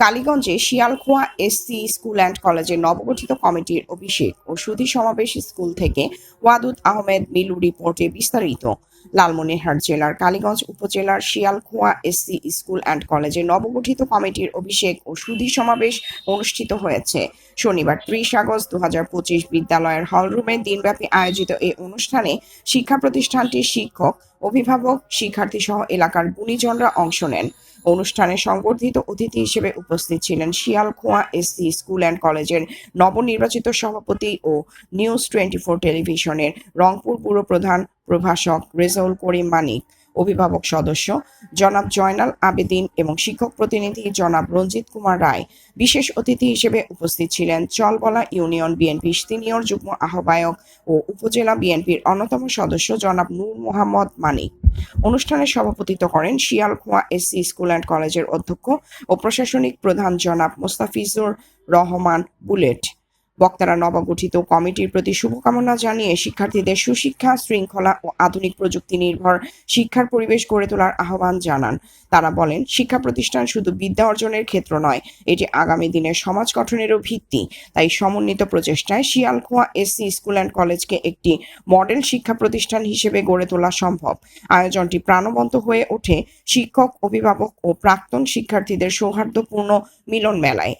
কালীগঞ্জে Shialkhowa SC school and কলেজের নবগঠিত কমিটির অভিষেক ও সুধী সমাবেশ স্কুল থেকে ওয়াদুদ আহমেদ মিলু রিপোর্টে বিস্তারিত। লালমনিরহাট জেলার কালীগঞ্জ উপজেলার শিয়ালখোয়া এসসি স্কুল অ্যান্ড কলেজের নবগঠিত কমিটির অভিষেক ও সুধী সমাবেশ অনুষ্ঠিত হয়েছে। শনিবার ত্রিশ আগস্ট দু পঁচিশ বিদ্যালয়ের হলরুমে দিনব্যাপী আয়োজিত এই অনুষ্ঠানে শিক্ষা প্রতিষ্ঠানটির শিক্ষক অভিভাবক, শিক্ষার্থী সহ এলাকার গুণীজনরা অংশ নেন। অনুষ্ঠানে সংবর্ধিত অতিথি হিসেবে উপস্থিত ছিলেন শিয়ালখোয়া এসসি স্কুল অ্যান্ড কলেজের নবনির্বাচিত সভাপতি ও নিউজ টোয়েন্টি ফোর টেলিভিশনের রংপুর পুরপ্রধান প্রভাষক রেজাউল করিম মানিক। অভিভাবক সদস্য জনাব জয়নাল আবেদিন এবং শিক্ষক প্রতিনিধি জনাব রঞ্জিত কুমার রায়। বিশেষ অতিথি হিসেবে উপস্থিত ছিলেন চলবলা ইউনিয়ন বিএনপি সিনিয়র যুগ্ম আহ্বায়ক ও উপজেলা বিএনপির অন্যতম সদস্য জনাব নূর মোহাম্মদ মানিক। অনুষ্ঠানে সভাপতিত্ব করেন শিয়ালখোয়া এসসি স্কুল অ্যান্ড কলেজের অধ্যক্ষ ও প্রশাসনিক প্রধান জনাব মোস্তাফিজুর রহমান বুলেট। বক্তারা নবগঠিত কমিটির প্রতি শুভকামনা জানিয়ে শিক্ষার্থীদের সুশিক্ষা, শৃঙ্খলা ও আধুনিক প্রযুক্তি নির্ভর শিক্ষার পরিবেশ গড়ে তোলার আহ্বান জানান। তারা বলেন, শিক্ষা প্রতিষ্ঠান শুধু বিদ্যা অর্জনের ক্ষেত্র নয়, এটি আগামী দিনের সমাজ গঠনেরও ভিত্তি। তাই সমন্বিত প্রচেষ্টায় শিয়ালখোয়া এসসি স্কুল অ্যান্ড কলেজকে একটি মডেল শিক্ষা প্রতিষ্ঠান হিসেবে গড়ে তোলা সম্ভব। আয়োজনটি প্রাণবন্ত হয়ে ওঠে শিক্ষক, অভিভাবক ও প্রাক্তন শিক্ষার্থীদের সৌহার্দ্যপূর্ণ মিলন মেলায়